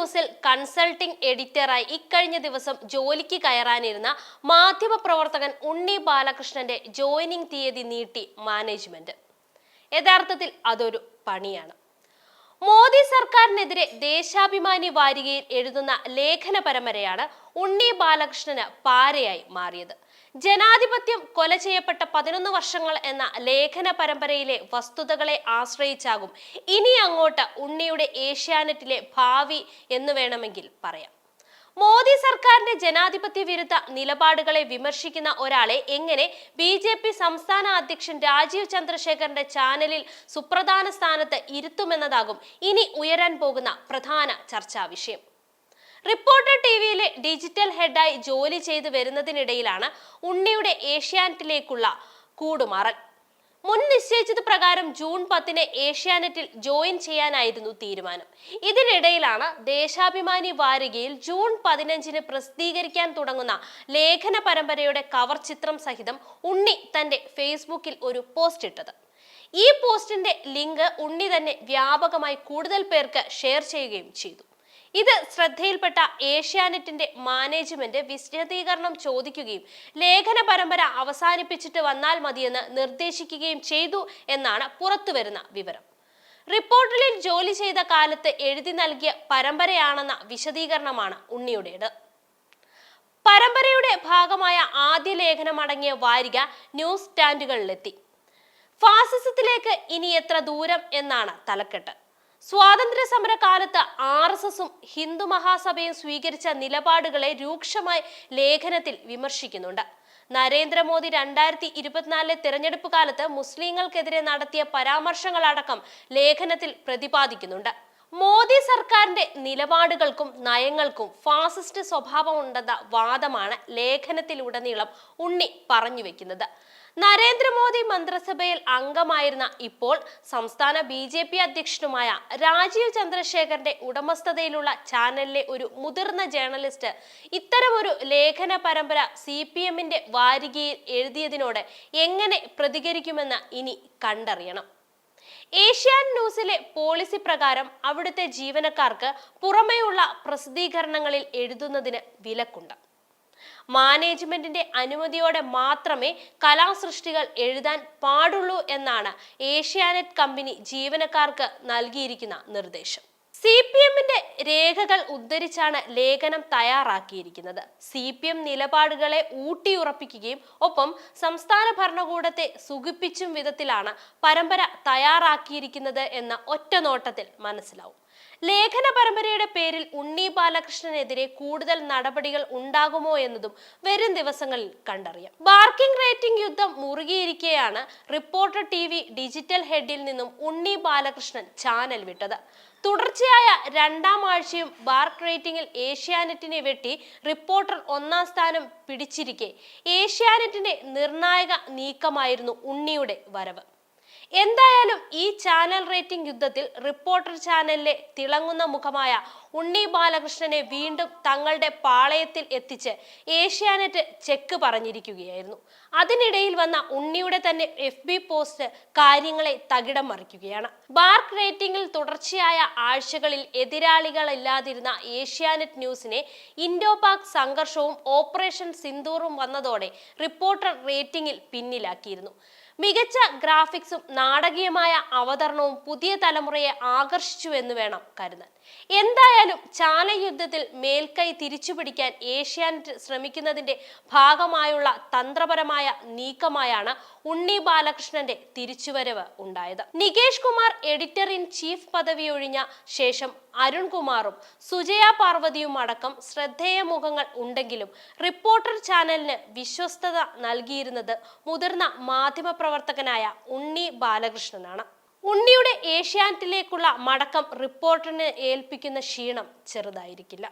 ന്യൂസിൽ കൺസൾട്ടിംഗ് എഡിറ്ററായി ഇക്കഴിഞ്ഞ ദിവസം ജോലിക്ക് കയറാനിരുന്ന മാധ്യമപ്രവർത്തകൻ ഉണ്ണി ബാലകൃഷ്ണന്റെ ജോയിനിങ് തീയതി നീട്ടി മാനേജ്മെന്റ്. യഥാർത്ഥത്തിൽ അതൊരു പണിയാണ്. മോദി സർക്കാരിനെതിരെ ദേശാഭിമാനി വാരികയിൽ എഴുതുന്ന ലേഖന പരമ്പരയാണ് ഉണ്ണി ബാലകൃഷ്ണന് പാരയായി മാറിയത്. ജനാധിപത്യം കൊല ചെയ്യപ്പെട്ട പതിനൊന്ന് വർഷങ്ങൾ എന്ന ലേഖന പരമ്പരയിലെ വസ്തുതകളെ ആശ്രയിച്ചാകും ഇനി അങ്ങോട്ട് ഉണ്ണിയുടെ ഏഷ്യാനെറ്റിലെ ഭാവി എന്ന് വേണമെങ്കിൽ പറയാം. മോദി സർക്കാരിന്റെ ജനാധിപത്യ വിരുദ്ധ നിലപാടുകളെ വിമർശിക്കുന്ന ഒരാളെ എങ്ങനെ ബി ജെ പി സംസ്ഥാന അധ്യക്ഷൻ രാജീവ് ചന്ദ്രശേഖരന്റെ ചാനലിൽ സുപ്രധാന സ്ഥാനത്ത് ഇരുത്തുമെന്നതാകും ഇനി ഉയരാൻ പോകുന്ന പ്രധാന ചർച്ചാ വിഷയം. റിപ്പോർട്ടർ ടി വിയിലെ ഡിജിറ്റൽ ഹെഡായി ജോലി ചെയ്തു വരുന്നതിനിടയിലാണ് ഉണ്ണിയുടെ ഏഷ്യാനെറ്റിലേക്കുള്ള കൂടുമാറൽ. മുൻ നിശ്ചയിച്ചത് പ്രകാരം ജൂൺ പത്തിന് ഏഷ്യാനെറ്റിൽ ജോയിൻ ചെയ്യാനായിരുന്നു തീരുമാനം. ഇതിനിടയിലാണ് ദേശാഭിമാനി വാരികയിൽ ജൂൺ പതിനഞ്ചിന് പ്രസിദ്ധീകരിക്കാൻ തുടങ്ങുന്ന ലേഖന പരമ്പരയുടെ കവർ ചിത്രം സഹിതം ഉണ്ണി തന്റെ ഫേസ്ബുക്കിൽ ഒരു പോസ്റ്റ് ഇട്ടത്. ഈ പോസ്റ്റിന്റെ ലിങ്ക് ഉണ്ണി തന്നെ വ്യാപകമായി കൂടുതൽ പേർക്ക് ഷെയർ ചെയ്യുകയും ചെയ്തു. ഇത് ശ്രദ്ധയിൽപ്പെട്ട ഏഷ്യാനെറ്റിന്റെ മാനേജ്മെന്റ് വിശദീകരണം ചോദിക്കുകയും ലേഖന പരമ്പര അവസാനിപ്പിച്ചിട്ട് വന്നാൽ മതിയെന്ന് നിർദ്ദേശിക്കുകയും ചെയ്തു എന്നാണ് പുറത്തുവരുന്ന വിവരം. റിപ്പോർട്ടറിൽ ജോലി ചെയ്ത കാലത്ത് എഴുതി നൽകിയ പരമ്പരയാണെന്ന വിശദീകരണമാണ് ഉണ്ണിയുടേത്. പരമ്പരയുടെ ഭാഗമായ ആദ്യ ലേഖനമടങ്ങിയ വാരിക ന്യൂസ് സ്റ്റാൻഡുകളിലെത്തി. ഫാസിസത്തിലേക്ക് ഇനി എത്ര ദൂരം എന്നാണ് തലക്കെട്ട്. സ്വാതന്ത്ര്യ സമര കാലത്ത് ആർ എസ് എസും ഹിന്ദു മഹാസഭയും സ്വീകരിച്ച നിലപാടുകളെ രൂക്ഷമായി ലേഖനത്തിൽ വിമർശിക്കുന്നുണ്ട്. നരേന്ദ്രമോദി രണ്ടായിരത്തി ഇരുപത്തിനാലിലെ തിരഞ്ഞെടുപ്പ് കാലത്ത് മുസ്ലിങ്ങൾക്കെതിരെ നടത്തിയ പരാമർശങ്ങളടക്കം ലേഖനത്തിൽ പ്രതിപാദിക്കുന്നുണ്ട്. മോദി സർക്കാരിന്റെ നിലപാടുകൾക്കും നയങ്ങൾക്കും ഫാസിസ്റ്റ് സ്വഭാവമുണ്ടെന്ന വാദമാണ് ലേഖനത്തിലുടനീളം ഉണ്ണി പറഞ്ഞു വെക്കുന്നത് നരേന്ദ്രമോദി മന്ത്രിസഭയിൽ അംഗമായിരുന്ന ഇപ്പോൾ സംസ്ഥാന ബി ജെ പി അധ്യക്ഷനുമായ രാജീവ് ചന്ദ്രശേഖരന്റെ ഉടമസ്ഥതയിലുള്ള ചാനലിലെ ഒരു മുതിർന്ന ജേർണലിസ്റ്റ് ഇത്തരമൊരു ലേഖന പരമ്പര സി പി എമ്മിന്റെ വാരികയിൽ എഴുതിയതിനോട് എങ്ങനെ പ്രതികരിക്കുമെന്ന് ഇനി കണ്ടറിയണം. ഏഷ്യാൻ ന്യൂസിലെ പോളിസി പ്രകാരം അവിടുത്തെ ജീവനക്കാർക്ക് പുറമേയുള്ള പ്രസിദ്ധീകരണങ്ങളിൽ എഴുതുന്നതിന് വിലക്കുണ്ട്. മാനേജ്മെന്റിന്റെ അനുമതിയോടെ മാത്രമേ കലാസൃഷ്ടികൾ എഴുതാൻ പാടുള്ളൂ എന്നാണ് ഏഷ്യാനെറ്റ് കമ്പനി ജീവനക്കാർക്ക് നൽകിയിരിക്കുന്ന നിർദ്ദേശം. സി പി എമ്മിന്റെ രേഖകൾ ഉദ്ധരിച്ചാണ് ലേഖനം തയ്യാറാക്കിയിരിക്കുന്നത്. സി പി എം നിലപാടുകളെ ഊട്ടിയുറപ്പിക്കുകയും ഒപ്പം സംസ്ഥാന ഭരണകൂടത്തെ സുഖിപ്പിച്ചും വിധത്തിലാണ് പരമ്പര തയ്യാറാക്കിയിരിക്കുന്നത് എന്ന ഒറ്റ നോട്ടത്തിൽ മനസ്സിലാവും. ലേഖന പരമ്പരയുടെ പേരിൽ ഉണ്ണി ബാലകൃഷ്ണനെതിരെ കൂടുതൽ നടപടികൾ ഉണ്ടാകുമോ എന്നതും വരും ദിവസങ്ങളിൽ കണ്ടറിയാം. ബാർക്കിംഗ് റേറ്റിംഗ് യുദ്ധം മുറുകിയിരിക്കെയാണ് റിപ്പോർട്ടർ ടി വി ഡിജിറ്റൽ ഹെഡിൽ നിന്നും ഉണ്ണി ബാലകൃഷ്ണൻ ചാനൽ വിട്ടത്. തുടർച്ചയായ രണ്ടാം ആഴ്ചയും ബാർക്ക് റേറ്റിംഗിൽ ഏഷ്യാനെറ്റിനെ വെട്ടി റിപ്പോർട്ടർ ഒന്നാം സ്ഥാനം പിടിച്ചിരിക്കെ. ഏഷ്യാനെറ്റിന്റെ നിർണായക നീക്കമായിരുന്നു ഉണ്ണിയുടെ വരവ്. എന്തായാലും ഈ ചാനൽ റേറ്റിംഗ് യുദ്ധത്തിൽ റിപ്പോർട്ടർ ചാനലിലെ തിളങ്ങുന്ന മുഖമായ ഉണ്ണി ബാലകൃഷ്ണനെ വീണ്ടും തങ്ങളുടെ പാളയത്തിൽ എത്തിച്ച് ഏഷ്യാനെറ്റ് ചെക്ക് പറഞ്ഞിരിക്കുകയായിരുന്നു. അതിനിടയിൽ വന്ന ഉണ്ണിയുടെ തന്നെ എഫ് ബി പോസ്റ്റ് കാര്യങ്ങളെ തകിടം മറിക്കുകയാണ്. ബാർക്ക് റേറ്റിംഗിൽ തുടർച്ചയായ ആഴ്ചകളിൽ എതിരാളികളില്ലാതിരുന്ന ഏഷ്യാനെറ്റ് ന്യൂസിനെ ഇൻഡോ പാക് സംഘർഷവും ഓപ്പറേഷൻ സിന്ദൂറും വന്നതോടെ റിപ്പോർട്ടർ റേറ്റിംഗിൽ പിന്നിലാക്കിയിരുന്നു. മികച്ച ഗ്രാഫിക്സും നാടകീയമായ അവതരണവും പുതിയ തലമുറയെ ആകർഷിച്ചു എന്ന് വേണം കരുതാൻ. എന്തായാലും ചാലയുദ്ധത്തിൽ മേൽക്കൈ തിരിച്ചുപിടിക്കാൻ ഏഷ്യാനെറ്റ് ശ്രമിക്കുന്നതിന്റെ ഭാഗമായുള്ള തന്ത്രപരമായ നീക്കമായാണ് ഉണ്ണി ബാലകൃഷ്ണന്റെ തിരിച്ചുവരവ് ഉണ്ടായത്. Nikesh Kumar editor in chief പദവി ഒഴിഞ്ഞ ശേഷം അരുൺകുമാറും സുജയ പാർവതിയും അടക്കം ശ്രദ്ധേയ മുഖങ്ങൾ ഉണ്ടെങ്കിലും റിപ്പോർട്ടർ ചാനലിന് വിശ്വസ്തത നൽകിയിരുന്നത് മുതിർന്ന മാധ്യമപ്രവർത്തകനായ ഉണ്ണി ബാലകൃഷ്ണനാണ്. ഉണ്ണിയുടെ ഏഷ്യാനെറ്റിലേക്കുള്ള മടക്കം റിപ്പോർട്ടറിന് ഏൽപ്പിക്കുന്ന ക്ഷീണം ചെറുതായിരിക്കില്ല.